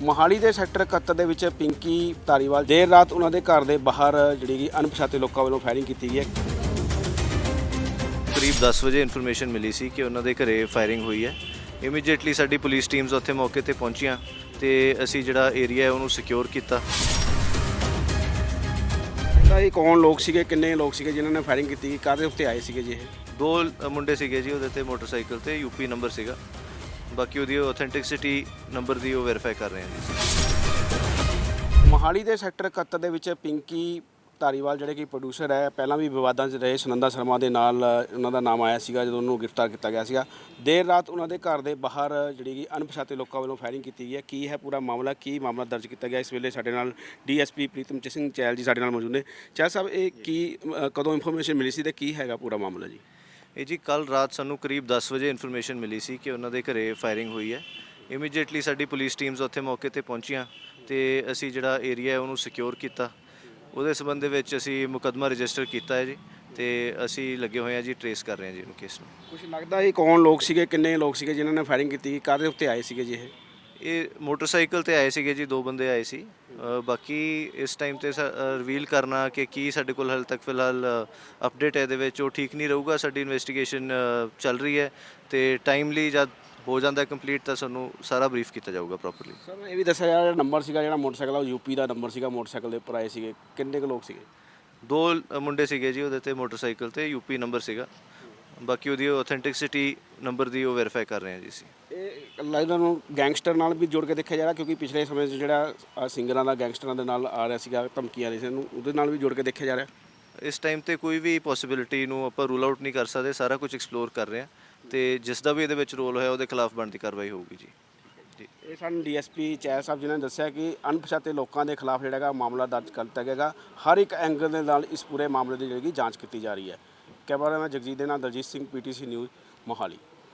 ਮੋਹਾਲੀ ਦੇ ਸੈਕਟਰ 71 ਦੇ ਵਿੱਚ ਪਿੰਕੀ ਧਾਰੀਵਾਲ ਦੇਰ ਰਾਤ ਉਹਨਾਂ ਦੇ ਘਰ ਦੇ ਬਾਹਰ ਜਿਹੜੀ ਕਿ ਅਣਪਛਾਤੇ ਲੋਕਾਂ ਵੱਲੋਂ ਫਾਇਰਿੰਗ ਕੀਤੀ ਗਈ ਹੈ। ਕਰੀਬ 10 ਵਜੇ ਇਨਫੋਰਮੇਸ਼ਨ ਮਿਲੀ ਸੀ ਕਿ ਉਹਨਾਂ ਦੇ ਘਰੇ ਫਾਇਰਿੰਗ ਹੋਈ ਹੈ। ਇਮੀਡੀਏਟਲੀ ਸਾਡੀ ਪੁਲਿਸ ਟੀਮਸ ਉੱਥੇ ਮੌਕੇ ਤੇ ਪਹੁੰਚੀਆਂ ਤੇ ਅਸੀਂ ਜਿਹੜਾ ਏਰੀਆ ਹੈ ਉਹਨੂੰ ਸਿਕਿਉਰ ਕੀਤਾ। ਤਾਂ ਇਹ ਕੌਣ ਲੋਕ ਸੀਗੇ ਕਿੰਨੇ ਲੋਕ ਸੀਗੇ ਜਿਨ੍ਹਾਂ ਨੇ ਫਾਇਰਿੰਗ ਕੀਤੀ ਕਾਹਦੇ ਉੱਤੇ ਆਏ ਸੀਗੇ ਜੀ ਇਹ? ਦੋ ਮੁੰਡੇ ਸੀਗੇ ਜੀ ਉਹਦੇ ਤੇ ਮੋਟਰਸਾਈਕਲ ਤੇ ਯੂਪੀ ਨੰਬਰ ਸੀਗਾ। ਬਾਕੀ ਉਹਦੀ ਆਥੈਂਟਿਸਿਟੀ ਨੰਬਰ ਦੀ ਉਹ ਵੈਰੀਫਾਈ ਕਰ ਰਹੇ ਹਾਂ। ਜੀ ਮੋਹਾਲੀ ਦੇ ਸੈਕਟਰ 71 ਦੇ ਵਿੱਚ ਪਿੰਕੀ ਧਾਰੀਵਾਲ ਜਿਹੜੇ ਕਿ ਪ੍ਰੋਡਿਊਸਰ ਹੈ, ਪਹਿਲਾਂ ਵੀ ਵਿਵਾਦਾਂ 'ਚ ਰਹੇ, ਸੁਨੰਦਾ ਸ਼ਰਮਾ ਦੇ ਨਾਲ ਉਹਨਾਂ ਦਾ ਨਾਮ ਆਇਆ ਸੀਗਾ ਜਦੋਂ ਉਹਨੂੰ ਗ੍ਰਿਫਤਾਰ ਕੀਤਾ ਗਿਆ ਸੀਗਾ। ਦੇਰ ਰਾਤ ਉਹਨਾਂ ਦੇ ਘਰ ਦੇ ਬਾਹਰ ਜਿਹੜੀ ਕਿ ਅਣਪਛਾਤੇ ਲੋਕਾਂ ਵੱਲੋਂ ਫਾਇਰਿੰਗ ਕੀਤੀ ਗਈ ਹੈ। ਕੀ ਹੈ ਪੂਰਾ ਮਾਮਲਾ, ਕੀ ਮਾਮਲਾ ਦਰਜ ਕੀਤਾ ਗਿਆ? ਇਸ ਵੇਲੇ ਸਾਡੇ ਨਾਲ ਡੀਐਸਪੀ ਪ੍ਰੀਤਮ ਸਿੰਘ ਚੈਲ ਜੀ ਸਾਡੇ ਨਾਲ ਮੌਜੂਦ ਨੇ। ਚੈਲ ਸਾਹਿਬ, ਇਹ ਕੀ ਕਦੋਂ ਇਨਫੋਰਮੇਸ਼ਨ ਮਿਲੀ ਸੀ ਤੇ ਕੀ ਹੈਗਾ ਪੂਰਾ ਮਾਮਲਾ ਜੀ? ਇਹ ਜੀ ਕੱਲ ਰਾਤ ਸਾਨੂੰ ਕਰੀਬ 10 ਵਜੇ ਇਨਫੋਰਮੇਸ਼ਨ ਮਿਲੀ ਸੀ ਕਿ ਉਹਨਾਂ ਦੇ ਘਰੇ ਫਾਇਰਿੰਗ ਹੋਈ ਹੈ। ਇਮੀਡੀਏਟਲੀ ਸਾਡੀ ਪੁਲਿਸ ਟੀਮਸ ਉੱਥੇ ਮੌਕੇ ਤੇ ਪਹੁੰਚੀਆਂ ਤੇ ਅਸੀਂ ਜਿਹੜਾ ਏਰੀਆ ਹੈ ਉਹਨੂੰ ਸਿਕਿਉਰ ਕੀਤਾ। ਉਹਦੇ ਸਬੰਧ ਦੇ ਵਿੱਚ ਅਸੀਂ ਮੁਕੱਦਮਾ ਰਜਿਸਟਰ ਕੀਤਾ ਹੈ ਜੀ ਤੇ ਅਸੀਂ ਲੱਗੇ ਹੋਏ ਹਾਂ ਜੀ ਟਰੇਸ ਕਰ ਰਹੇ ਹਾਂ ਜੀ ਇਹਨੂੰ ਕੇਸ ਨੂੰ। ਕੁਝ ਲੱਗਦਾ ਇਹ ਕੌਣ ਲੋਕ ਸੀਗੇ ਕਿੰਨੇ ਲੋਕ ਸੀਗੇ ਜਿਨ੍ਹਾਂ ਨੇ ਫਾਇਰਿੰਗ ਕੀਤੀ ਕਾਹਦੇ ਉੱਤੇ ਆਏ ਸੀਗੇ ਜੀ ਇਹ? ਇਹ ਮੋਟਰਸਾਈਕਲ ਤੇ ਆਏ ਸੀਗੇ ਜੀ ਦੋ ਬੰਦੇ ਆਏ ਸੀ। ਬਾਕੀ ਇਸ ਟਾਈਮ ਤੇ ਰਿਵੀਲ ਕਰਨਾ ਕਿ ਕੀ ਸਾਡੇ ਕੋਲ ਹਾਲੇ ਤੱਕ ਫਿਲਹਾਲ ਅਪਡੇਟ ਹੈ ਇਹਦੇ ਵਿੱਚ ਉਹ ਠੀਕ ਨਹੀਂ ਰਹੂਗਾ ਸਾਡੀ ਇਨਵੈਸਟੀਗੇਸ਼ਨ ਚੱਲ ਰਹੀ ਹੈ ਤੇ ਟਾਈਮਲੀ ਜਦ ਹੋ ਜਾਂਦਾ ਕੰਪਲੀਟ ਤਾਂ ਸਾਨੂੰ ਸਾਰਾ ਬਰੀਫ ਕੀਤਾ ਜਾਊਗਾ ਪ੍ਰੋਪਰਲੀ ਸਰ ਇਹ ਵੀ ਦੱਸਿਆ ਜਾ ਰਿਹਾ ਨੰਬਰ ਸੀਗਾ ਜਿਹੜਾ ਮੋਟਰਸਾਈਕਲ ਆ ਉਹ ਯੂਪੀ ਦਾ ਨੰਬਰ ਸੀਗਾ ਮੋਟਰਸਾਈਕਲ ਦੇ ਉੱਪਰ ਆਏ ਸੀਗੇ। ਕਿੰਨੇ ਕੁ ਲੋਕ ਸੀਗੇ? ਦੋ ਮੁੰਡੇ ਸੀਗੇ ਜੀ ਉਹਦੇ ਤੇ ਮੋਟਰਸਾਈਕਲ ਤੇ ਯੂਪੀ ਨੰਬਰ ਸੀਗਾ। ਬਾਕੀ ਉਹਦੀ ਆਥੈਂਟਿਸਿਟੀ ਨੰਬਰ ਦੀ ਉਹ ਵੈਰੀਫਾਈ ਕਰ ਰਹੇ ਹਾਂ ਜੀ ਅਸੀਂ। ਇਹ ਲੱਗਦਾ ਨੂੰ ਗੈਂਗਸਟਰ ਨਾਲ ਵੀ ਜੋੜ ਕੇ ਦੇਖਿਆ ਜਾ ਰਿਹਾ ਕਿਉਂਕਿ ਪਿਛਲੇ ਸਮੇਂ 'ਚ ਜਿਹੜਾ ਸਿੰਗਰਾਂ ਦਾ ਗੈਂਗਸਟਰਾਂ ਦੇ ਨਾਲ ਆ ਰਿਹਾ ਸੀਗਾ ਧਮਕੀਆਂ ਰਹੀ ਸੀ ਇਹਨੂੰ ਉਹਦੇ ਨਾਲ ਵੀ ਜੋੜ ਕੇ ਦੇਖਿਆ ਜਾ ਰਿਹਾ। ਇਸ ਟਾਈਮ ਤੇ ਕੋਈ ਵੀ ਪੋਸਿਬਿਲਿਟੀ ਨੂੰ ਆਪਾਂ ਰੂਲ ਆਊਟ ਨਹੀਂ ਕਰ ਸਕਦੇ ਸਾਰਾ ਕੁਝ ਐਕਸਪਲੋਰ ਕਰ ਰਹੇ ਹਾਂ ਤੇ ਜਿਸ ਦਾ ਵੀ ਇਹਦੇ ਵਿੱਚ ਰੋਲ ਹੋਇਆ ਉਹਦੇ ਖਿਲਾਫ ਬਣਦੀ ਕਾਰਵਾਈ ਹੋਊਗੀ ਜੀ। ਜੀ। ਇਹ ਸਾਨੂੰ ਡੀਐਸਪੀ ਚੈਰ ਸਾਹਿਬ ਜਿਨ੍ਹਾਂ ਨੇ ਦੱਸਿਆ ਕਿ ਅਣਪਛਾਤੇ ਲੋਕਾਂ ਦੇ ਖਿਲਾਫ ਜਿਹੜਾ ਹੈਗਾ ਮਾਮਲਾ ਦਰਜ ਕਰ ਦਿੱਤਾ ਗਿਆਗਾ ਹਰ ਇੱਕ ਐਂਗਲ ਦੇ ਨਾਲ ਇਸ ਪੂਰੇ ਮਾਮਲੇ ਦੀ ਜਿਹੜੀ ਕਿ ਜਾਂਚ ਕੀਤੀ ਜਾ ਰਹੀ ਹੈ। ਕੈਮਰਾਮੈਨ ਜਗਜੀਤ ਦੇ ਨਾਲ ਦਲਜੀਤ ਸਿੰਘ ਪੀਟੀਸੀ ਨਿਊਜ਼ ਮੋਹਾਲੀ।